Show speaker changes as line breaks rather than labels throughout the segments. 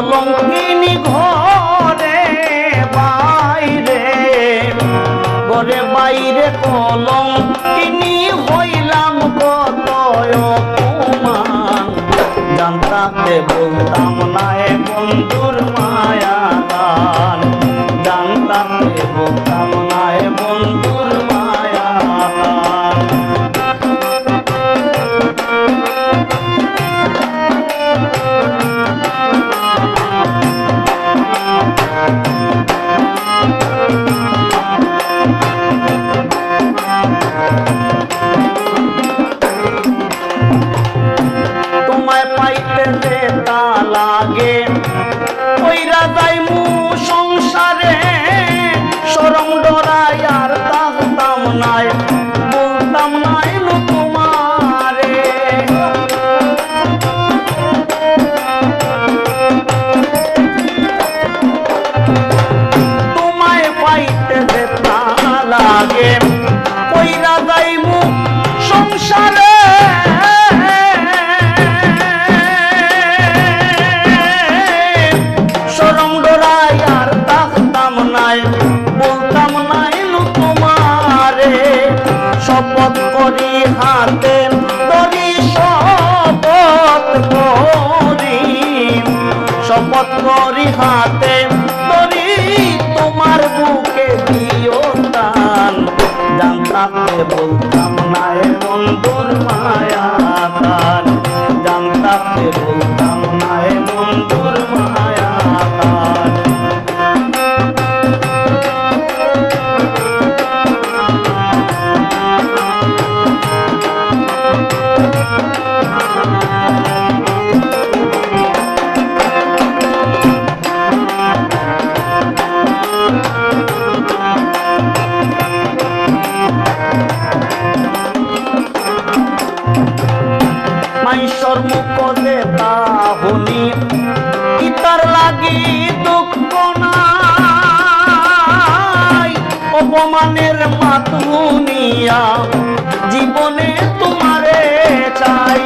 কলঙ্কিন ঘরে বাইরে ঘরে বাইরে কলঙ্কিনি হইলাম কত অপমান জানতাম বলতাম না সরম ডরাই আর তাকতাম নাই। বলতাম নাই তোমারে, শপথ করি হাতে, ধরি শপথ করি শপথ করি হাতে, ধরি তোমার বুকে দিও দান জানতাতে বলতাম লাগি দুঃখ নাই। অপমানের মাতুনিয়া জীবনে তোমারে চাই।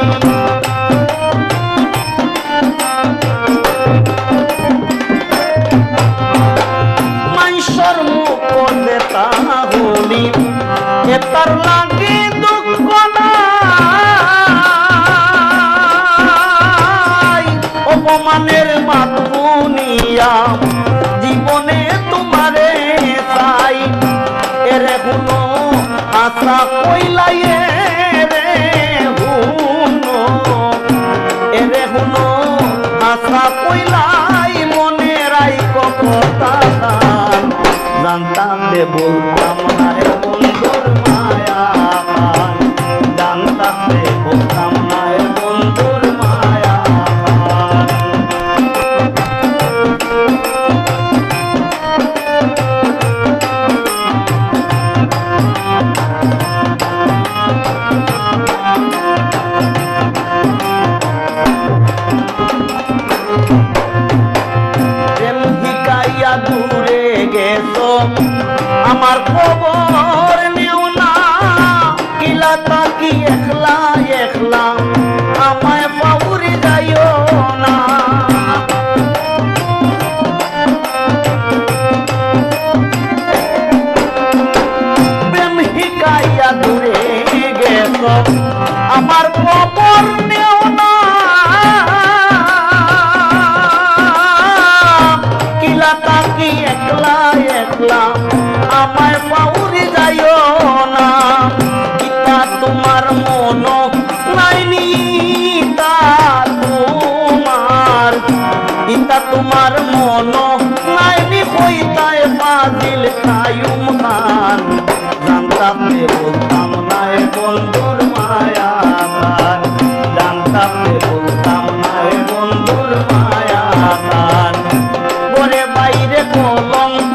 মাইশ্বর মুখ দেতা অপমানের মাত শুনিয়া জীবনে তোমারে চাই। এরে হুনো আশা কইলাই মনে রাই কথা জানতাম বলতাম আমার খবর নেও না। কিলা তাকি একলা একলা। তাকি একলা একলা, আমায় পাউরি যাইও না। ইতা তোমার মন নাইনি তোমার। ইতা তোমার মন নাইনি হইতায় ফাজিল খায়ুম খান। জানতাম বাইরে